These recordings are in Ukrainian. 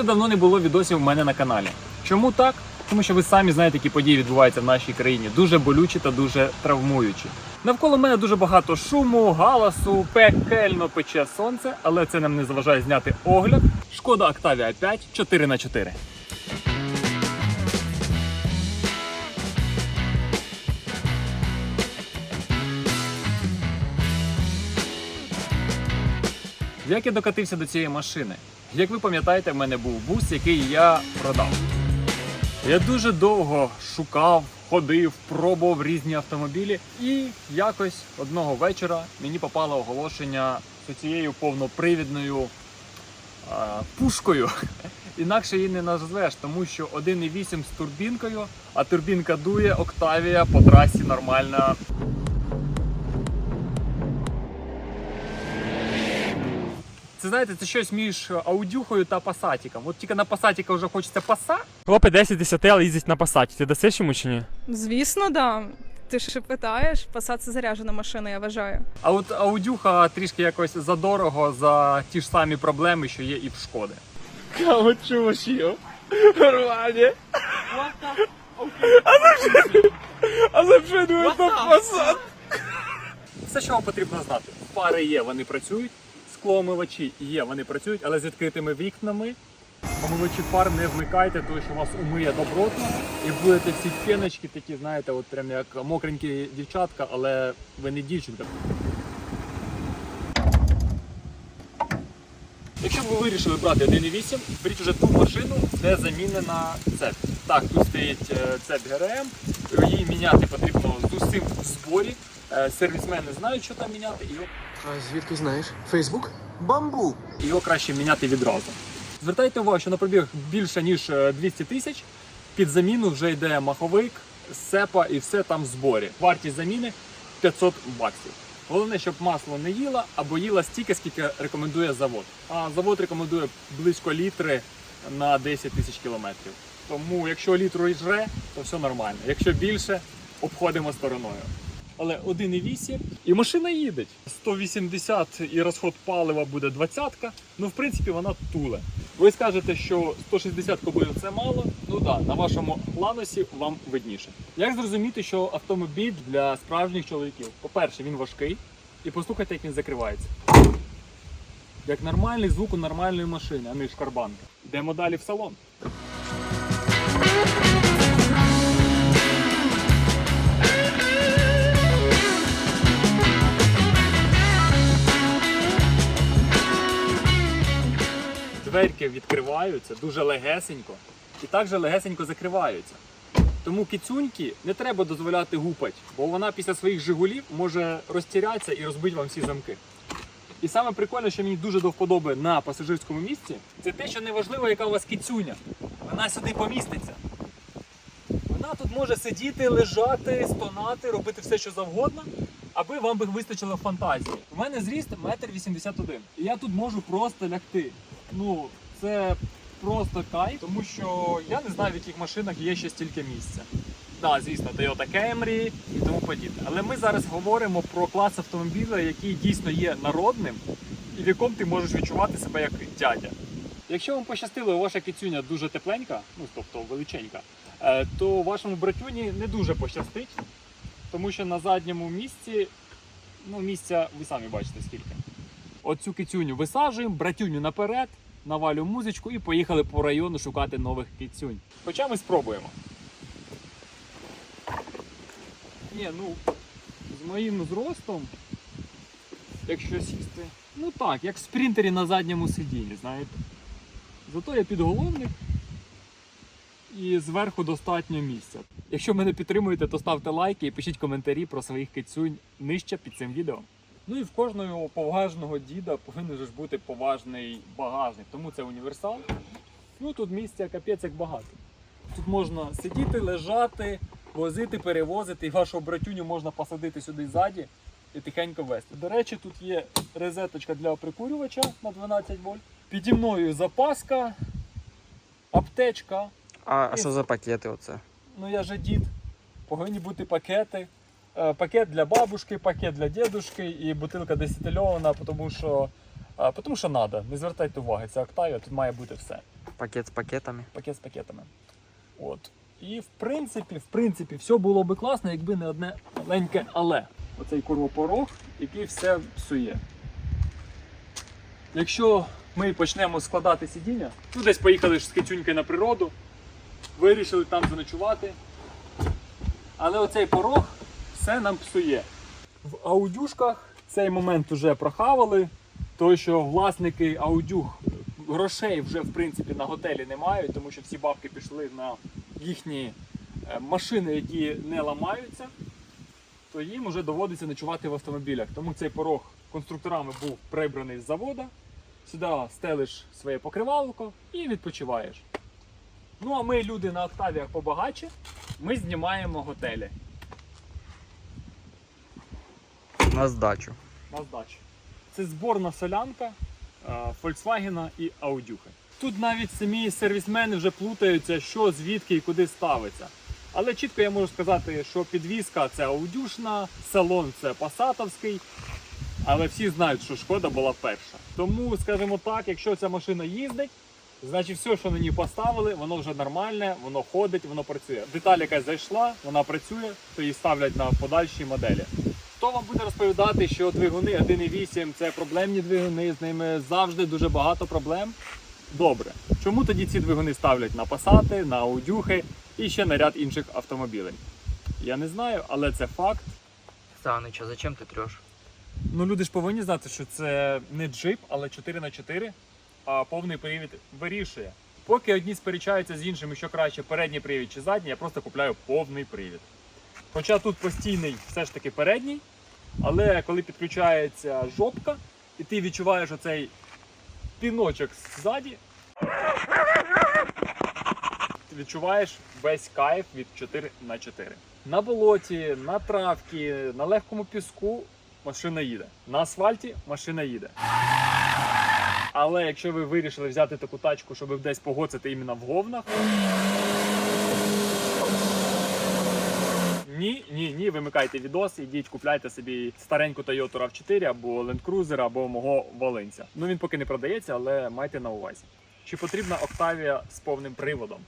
Дуже давно не було відосів у мене на каналі. Чому так? Тому що ви самі знаєте, які події відбуваються в нашій країні. Дуже болючі та дуже травмуючі. Навколо мене дуже багато шуму, галасу, пекельно пече сонце, але це нам не заважає зняти огляд. Шкода Octavia 5 4х4. Як я докатився до цієї машини? Як ви пам'ятаєте, в мене був бус, який я продав. Я дуже довго шукав, ходив, пробував різні автомобілі, і якось одного вечора мені попало оголошення з цією повнопривідною а, пушкою. Інакше її не назвеш, тому що 1,8 з турбінкою, а турбінка дує, Октавія по трасі нормальна. Це знаєте, це щось між аудюхою та пасатіком. От тільки на пасатіка вже хочеться паса, Хлопець 10 10, але їздить на пасаті. Ти дасиш йому чи ні? Звісно, да. Ти ж питаєш, Passat це заряджена машина, я вважаю. А от аудюха трішки якось задорого за ті ж самі проблеми, що є і в шкоди. Кого чушью? Рвані. А запшедує на пасат. Все, що вам потрібно знати. Фари є, вони працюють, склоомивачі є, вони працюють, але з відкритими вікнами. Омивачі фар не вмикайте, тому що вас умиє добротно і будете всі піночки такі, знаєте, от прям як мокренькі дівчатка, але ви не дівчинка. Якщо б ви вирішили брати 1.8, беріть вже ту машину, де замінена цепь. Так, тут стоїть е, цепь ГРМ, її міняти потрібно з усім в зборі. Е, Сервісмени знають, що там міняти, і його, А звідки знаєш? Фейсбук? Бамбу. і його краще міняти відразу. Звертайте увагу, що на пробіг більше ніж е, 200 тисяч. Під заміну вже йде маховик, сепа і все там в зборі. Вартість заміни 500 баксів. Головне, щоб масло не їло або їло стільки, скільки рекомендує завод. А завод рекомендує близько літри на 10 тисяч кілометрів. Тому якщо літру і жре, то все нормально. Якщо більше, обходимо стороною. Але 1,8 і машина їде. 180 і розход палива буде 20 Ну, в принципі, вона туле. Ви скажете, що 160 кобилів це мало. Ну так, да, на вашому ланосі вам видніше. Як зрозуміти, що автомобіль для справжніх чоловіків? По-перше, він важкий, і послухайте, як він закривається. Як нормальний звук у нормальної машини, а не шкарбанка. Йдемо далі в салон. Дверки відкриваються дуже легесенько і також легесенько закриваються. Тому кицюньки не треба дозволяти гупать, бо вона після своїх жигулів може розтірятися і розбити вам всі замки. І саме прикольне, що мені дуже до вподоби на пасажирському місці, це те, що неважливо, яка у вас кицюня. Вона сюди поміститься. Вона тут може сидіти, лежати, стонати, робити все, що завгодно, аби вам би вистачило фантазії. У мене зріст 1,81 м. І я тут можу просто лягти. Ну, це просто кайф, тому що я не знаю, в яких машинах є ще стільки місця. Так, звісно, Toyota Camry і тому подібне. Але ми зараз говоримо про клас автомобіля, який дійсно є народним, і в якому ти можеш відчувати себе як дядя. Якщо вам пощастило, ваша кицюня дуже тепленька, ну тобто величенька, е, то вашому братюні не дуже пощастить, тому що на задньому місці, ну місця ви самі бачите скільки. Оцю кицюню висаджуємо, братюню наперед, навалюємо музичку і поїхали по району шукати нових кицюнь. Хоча ми спробуємо. Ні, ну з моїм зростом, якщо сісти, ну так, як в спринтері на задньому сидінні, знаєте. Зато я підголовник і зверху достатньо місця. Якщо мене підтримуєте, то ставте лайки і пишіть коментарі про своїх кицюнь нижче під цим відео. Ну і в кожного поважного діда повинен же ж бути поважний багажник, тому це універсал. Ну тут місця капець як багато. Тут можна сидіти, лежати, возити, перевозити, і вашу братюню можна посадити сюди ззаді і тихенько вести. До речі, тут є розеточка для прикурювача на 12 вольт. Піді мною запаска, аптечка. А, а що за пакети оце? Ну я же дід. Повинні бути пакети. Е, Пакет для бабушки, пакет для дідушки і бутилка десятильована, тому що, е, тому що треба. Не звертайте уваги, це Octavia, тут має бути все. Пакет з пакетами. пакет з пакетами. От. І в принципі, в принципі, все було би класно, якби не одне маленьке але. Оцей курвопорог, який все псує. Якщо ми почнемо складати сидіння, ну десь поїхали ж з кицюнькою на природу, вирішили там заночувати. Але оцей порог все нам псує. В аудюшках цей момент вже прохавали, тому що власники аудюх грошей вже в принципі на готелі не мають, тому що всі бабки пішли на їхні е, машини, які не ламаються, то їм вже доводиться ночувати в автомобілях. Тому цей порог конструкторами був прибраний з завода. Сюди стелиш своє покривалко і відпочиваєш. Ну а ми, люди на октавіях побагаче, ми знімаємо готелі На здачу. на здачу. Це зборна солянка Volkswagen і Audюхи. Тут навіть самі сервісмени вже плутаються, що звідки і куди ставиться. Але чітко я можу сказати, що підвізка це аудюшна, салон це пасатовський. Але всі знають, що шкода була перша. Тому, скажімо так, якщо ця машина їздить, значить все, що на ній поставили, воно вже нормальне, воно ходить, воно працює. Деталь, яка зайшла, вона працює, то її ставлять на подальші моделі. Хто вам буде розповідати, що двигуни 1.8 це проблемні двигуни, з ними завжди дуже багато проблем. Добре. Чому тоді ці двигуни ставлять на пасати, на аудюхи і ще на ряд інших автомобілей? Я не знаю, але це факт. Саныч, а зачем ти треш? Ну, люди ж повинні знати, що це не джип, але 4 на 4 а повний привід вирішує. Поки одні сперечаються з іншими, що краще передній привід чи задній, я просто купляю повний привід. Хоча тут постійний все ж таки передній, але коли підключається жопка, і ти відчуваєш оцей піночок ззаді, ти відчуваєш весь кайф від 4 на 4 На болоті, на травці, на легкому піску машина їде. На асфальті машина їде. Але якщо ви вирішили взяти таку тачку, щоб десь погоцати іменно в говнах. Ні, ні, ні, вимикайте відос, ідіть, купляйте собі стареньку Toyota RAV4 або Land Cruiser, або мого Волинця. Ну він поки не продається, але майте на увазі. Чи потрібна Octavia з повним приводом?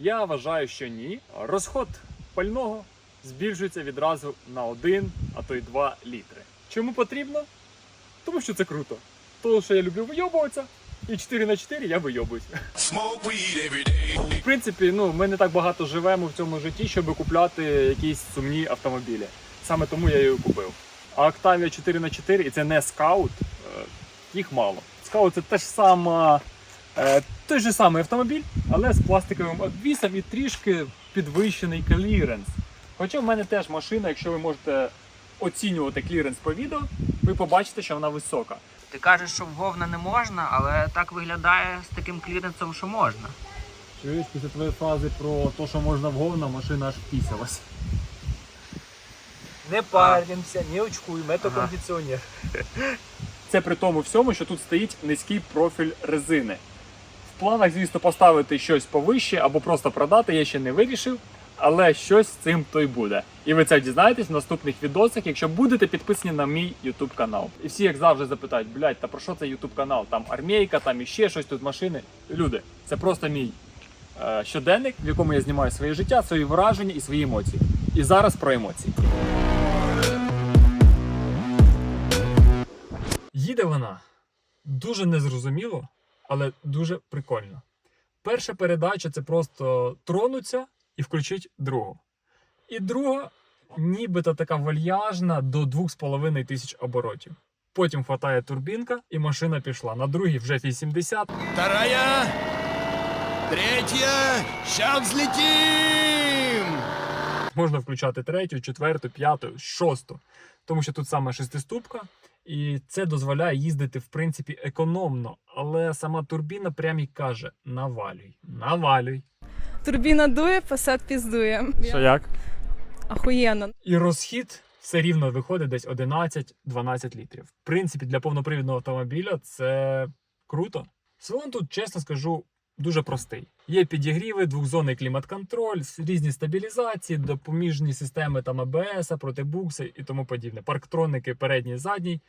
Я вважаю, що ні. Розход пального збільшується відразу на 1, а то й 2 літри. Чому потрібно? Тому що це круто. Тому що я люблю вийобуватися, і 4 на 4 я вийобуюсь. В принципі, ну, ми не так багато живемо в цьому житті, щоб купляти якісь сумні автомобілі. Саме тому я її купив. А Octavia 4 на 4 і це не скаут, е, їх мало. Скаут це теж сама, е, той же самий автомобіль, але з пластиковим обвісом і трішки підвищений кліренс. Хоча в мене теж машина, якщо ви можете оцінювати кліренс по відео, ви побачите, що вона висока. Ти кажеш, що в говна не можна, але так виглядає з таким кліренсом, що можна. Чуєш, після твоєї фрази про те, що можна в говна, машина аж впісялась. Не паримося, не очкуємо, це Ага. кондиціонер. Це при тому всьому, що тут стоїть низький профіль резини. В планах, звісно, поставити щось повище або просто продати, я ще не вирішив, але щось з цим то й буде. І ви це дізнаєтесь в наступних відосах, якщо будете підписані на мій YouTube канал. І всі, як завжди, запитають, блядь, та про що це YouTube канал? Там армійка, там іще щось, тут машини. Люди, це просто мій е, щоденник, в якому я знімаю своє життя, свої враження і свої емоції. І зараз про емоції. Їде вона дуже незрозуміло, але дуже прикольно. Перша передача це просто тронуться і включить другу. І друга, нібито така вальяжна до 2,5 тисяч оборотів. Потім хватає турбінка, і машина пішла. На другій вже 80, Вторая. Третья. Сейчас взлетим. можна включати третю, четверту, п'яту, шосту. Тому що тут саме шестиступка, і це дозволяє їздити, в принципі, економно. Але сама турбіна прям і каже: навалюй, навалюй. Турбіна дує, посад піздує. Що як? Ахуєнно. І розхід все рівно виходить десь 11-12 літрів. В принципі, для повнопривідного автомобіля це круто. Салон тут, чесно скажу, дуже простий. Є підігріви, двохзонний клімат-контроль, різні стабілізації, допоміжні системи там АБС, протибукси і тому подібне. Парктроники передній, задній.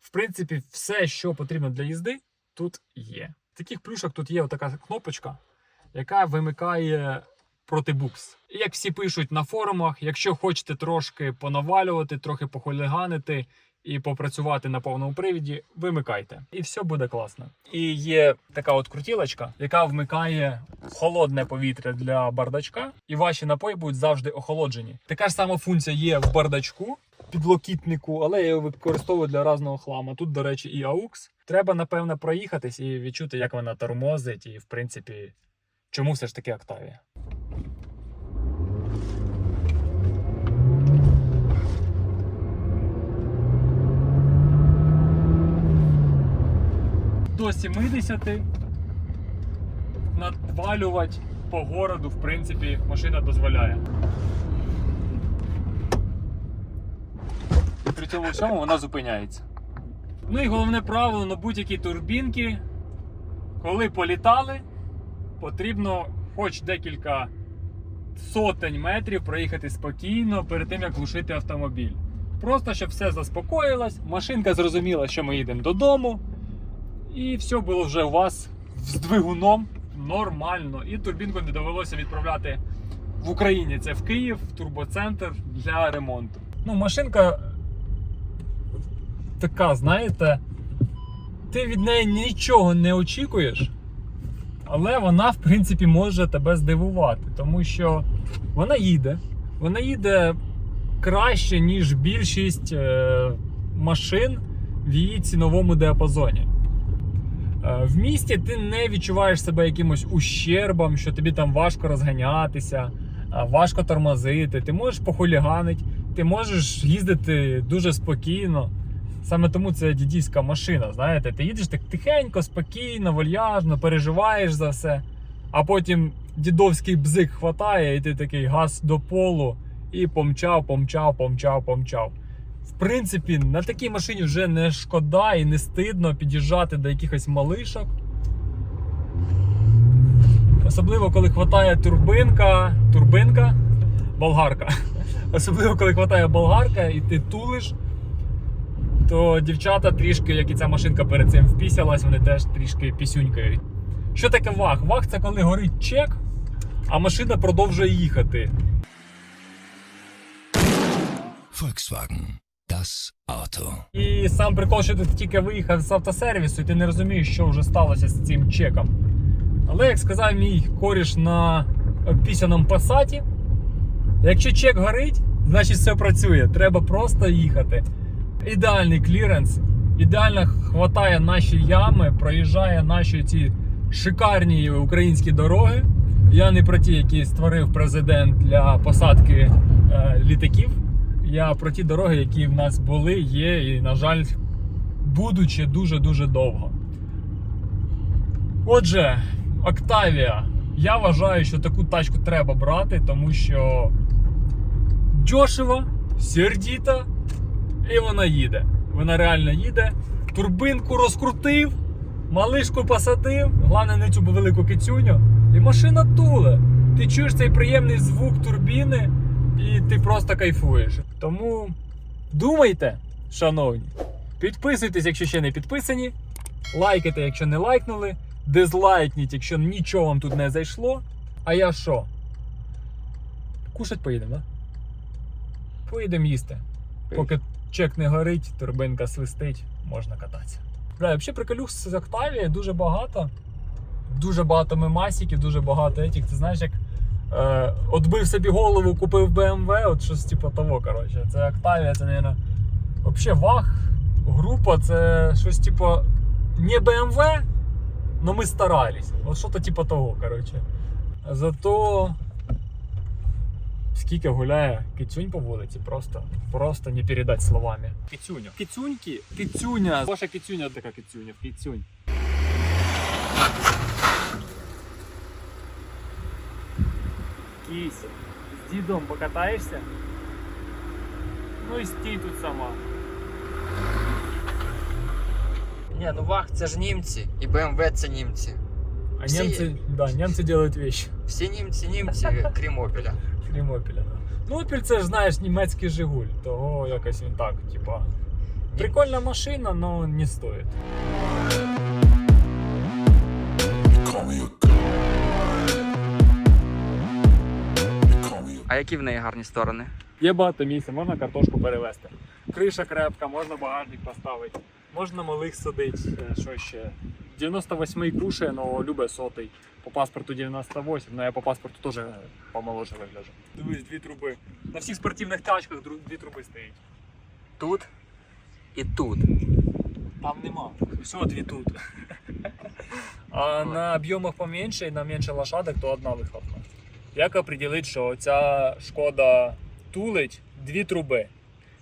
В принципі, все, що потрібно для їзди, тут є. таких плюшок тут є така кнопочка, яка вимикає протибукс. І як всі пишуть на форумах, якщо хочете трошки понавалювати, трохи похуліганити і попрацювати на повному привіді, вимикайте. І все буде класно. І є така от крутілочка, яка вмикає холодне повітря для бардачка, і ваші напої будуть завжди охолоджені. Така ж сама функція є в бардачку. Підлокітнику, але я його використовую для разного хламу. Тут, до речі, і AUX. Треба, напевно, проїхатись і відчути, як вона тормозить, і в принципі, чому все ж таки Octavia. До 70 надвалювати по городу, в принципі, машина дозволяє. При цьому всьому вона зупиняється. Ну і головне правило на будь-якій турбінці, коли політали, потрібно хоч декілька сотень метрів проїхати спокійно перед тим, як глушити автомобіль. Просто щоб все заспокоїлось, машинка зрозуміла, що ми їдемо додому, і все було вже у вас з двигуном нормально. І турбінку не довелося відправляти в Україні. Це в Київ, в турбоцентр для ремонту. Ну, машинка така, знаєте, ти від неї нічого не очікуєш, але вона, в принципі, може тебе здивувати, тому що вона їде. Вона їде краще, ніж більшість е, машин в її ціновому діапазоні. Е, В місті ти не відчуваєш себе якимось ущербом, що тобі там важко розганятися, а, важко тормозити. Ти можеш похуліганити, ти можеш їздити дуже спокійно. Саме тому це дідівська машина. Знаєте, ти їдеш так тихенько, спокійно, вальяжно, переживаєш за все. А потім дідовський бзик хватає, і ти такий газ до полу, і помчав, помчав, помчав, помчав. В принципі, на такій машині вже не шкода і не стидно під'їжджати до якихось малишок. Особливо, коли хватає турбинка, турбинка, болгарка. Особливо, коли хватає болгарка і ти тулиш, то дівчата трішки, як і ця машинка перед цим впісялась, вони теж трішки пісюнькають. Що таке ваг? Ваг це коли горить чек, а машина продовжує їхати. Volkswagen. Das Auto. І сам прикол, що ти тільки виїхав з автосервісу, і ти не розумієш, що вже сталося з цим чеком. Але як сказав мій коріш на пісяному пасаті, якщо чек горить, значить все працює. Треба просто їхати. Ідеальний кліренс, ідеально хватає наші ями, проїжджає наші ці шикарні українські дороги. Я не про ті, які створив президент для посадки е, літаків. Я про ті дороги, які в нас були, є, і, на жаль, будучи дуже-дуже довго. Отже, Octavia. Я вважаю, що таку тачку треба брати, тому що дешево, сердіта, і вона їде. Вона реально їде. Турбинку розкрутив, малишку посадив, головне не цю велику кицюню, і машина туле. Ти чуєш цей приємний звук турбіни, і ти просто кайфуєш. Тому думайте, шановні, підписуйтесь, якщо ще не підписані, лайкайте, якщо не лайкнули, дизлайкніть, якщо нічого вам тут не зайшло. А я що? Кушать поїдемо, да? Поїдемо їсти. Поки чек не горить, турбинка свистить, можна кататися. Бля, взагалі приколюх з Octavia дуже багато. Дуже багато мемасиків, дуже багато етік. Ти знаєш, як е, отбив собі голову, купив BMW, от щось типу того, коротше. Це Octavia, це, мабуть, взагалі ваг, група, це щось типу не BMW, но ми старались. От що-то типу того, коротше. Зато скільки гуляє кицюнь по вулиці, просто, просто не передати словами. Кицюня. Кицюньки, кицюня. Ваша кицюня така кицюня, кицюнь. Кися, з дідом покатаєшся? Ну і стій тут сама. Ні, ну вах, це ж німці, і BMW це німці. А Всі- немцы, да, немцы делают вещи. Всі німці, німці, крім Опеля. Крім Опеля. Ну, Опель це ж знаєш німецький Жигуль, того якось він так, типа. Прикольна машина, но не стоїть. А які в неї гарні сторони? Є багато місця, можна картошку перевезти. Криша крепка, можна багажник поставити, можна малих садити. е, Що ще? 98-й кушає, але любить сотий. По паспорту 98, але я по паспорту теж помоложе вигляджу. Дивись, дві труби. На всіх спортивних тачках дві труби стоять. Тут і тут. Там нема. Все, дві тут. А на об'ємах поменше і на менше лошадок, то одна вихлопна. Як определити, що ця шкода тулить дві труби?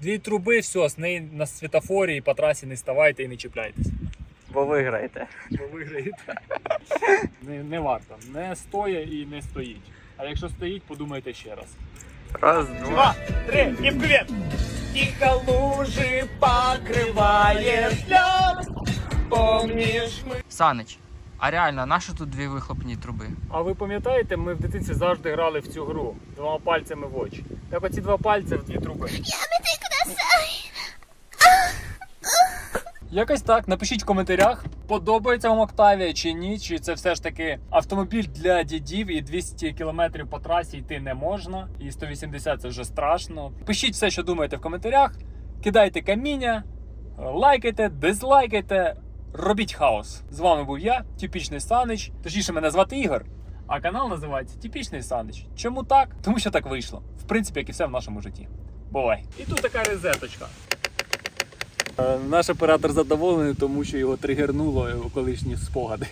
Дві труби, все, з неї на світофорі і по трасі не ставайте і не чіпляйтесь. Бо виграєте. Бо виграєте. Не, не варто. Не стоє і не стоїть. А якщо стоїть, подумайте ще раз. Раз, два. Три, і вперед! Тихо лужи покриває сльоз, помніш ми. Санич, а реально, нащо тут дві вихлопні труби? А ви пам'ятаєте, ми в дитинстві завжди грали в цю гру двома пальцями в очі. Так оці два пальці в дві труби. Якось так. Напишіть в коментарях, подобається вам Октавія чи ні, чи це все ж таки автомобіль для дідів і 200 км по трасі йти не можна, і 180 це вже страшно. Пишіть все, що думаєте в коментарях, кидайте каміння, лайкайте, дизлайкайте, робіть хаос. З вами був я, типічний Санич. Точніше, мене звати Ігор. А канал називається Типічний Санич. Чому так? Тому що так вийшло. В принципі, як і все в нашому житті. Бувай. І тут така розеточка. Е, Наш оператор задоволений, тому що його тригернуло колишні спогади.